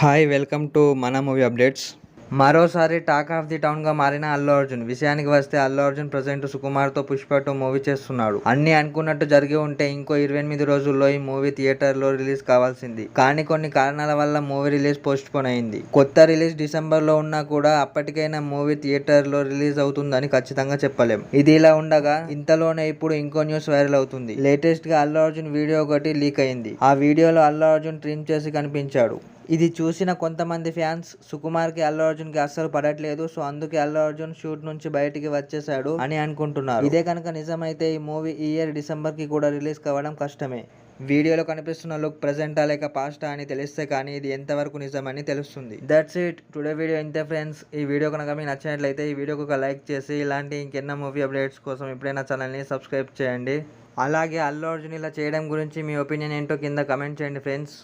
Hi welcome to మన movie updates మరోసారి talk of the టౌన్గా మారిన అల్లు అర్జున్. విషయానికి వస్తే అల్లు అర్జున్ ప్రజెంట్ సుకుమార్తో పుష్ప టూ మూవీ చేస్తున్నాడు. అన్ని అనుకున్నట్టు జరిగి ఉంటే ఇంకో ఇరవై ఎనిమిది రోజుల్లో ఈ మూవీ థియేటర్లో రిలీజ్ కావాల్సింది. కానీ కొన్ని కారణాల వల్ల మూవీ రిలీజ్ పోస్ట్ పోన్ అయింది. కొత్త రిలీజ్ డిసెంబర్లో ఉన్నా కూడా అప్పటికైనా మూవీ థియేటర్లో రిలీజ్ అవుతుందని ఖచ్చితంగా చెప్పలేం. ఇది ఇలా ఉండగా ఇంతలోనే ఇప్పుడు ఇంకో న్యూస్ వైరల్ అవుతుంది. లేటెస్ట్గా అల్లు అర్జున్ వీడియో ఒకటి లీక్ అయింది. ఆ వీడియోలో అల్లు అర్జున్ ట్రిమ్ చేసి కనిపించాడు. ఇది చూసిన కొంతమంది ఫ్యాన్స్ సుకుమార్కి అల్లు అర్జున్కి అస్సలు పడట్లేదు సో అందుకే అల్లు అర్జున్ షూట్ నుంచి బయటికి వచ్చేసాడు అని అనుకుంటున్నారు. ఇదే కనుక నిజమైతే ఈ మూవీ ఈ ఇయర్ డిసెంబర్కి కూడా రిలీజ్ కావడం కష్టమే. వీడియోలో కనిపిస్తున్న లుక్ ప్రజెంటా లేక పాస్టా అని తెలిస్తే కానీ ఇది ఎంతవరకు నిజమని తెలుస్తుంది. దట్స్ ఇట్ టుడే వీడియో ఇంతే ఫ్రెండ్స్ ఈ వీడియో కనుక మీకు నచ్చినట్లయితే ఈ వీడియోకి ఒక లైక్ చేసి ఇలాంటి ఇంకెన్నో మూవీ అప్డేట్స్ కోసం ఎప్పుడైనా ఛానల్ని సబ్స్క్రైబ్ చేయండి. అలాగే అల్లు అర్జున్ ఇలా చేయడం గురించి మీ ఒపీనియన్ ఏంటో కింద కమెంట్ చేయండి ఫ్రెండ్స్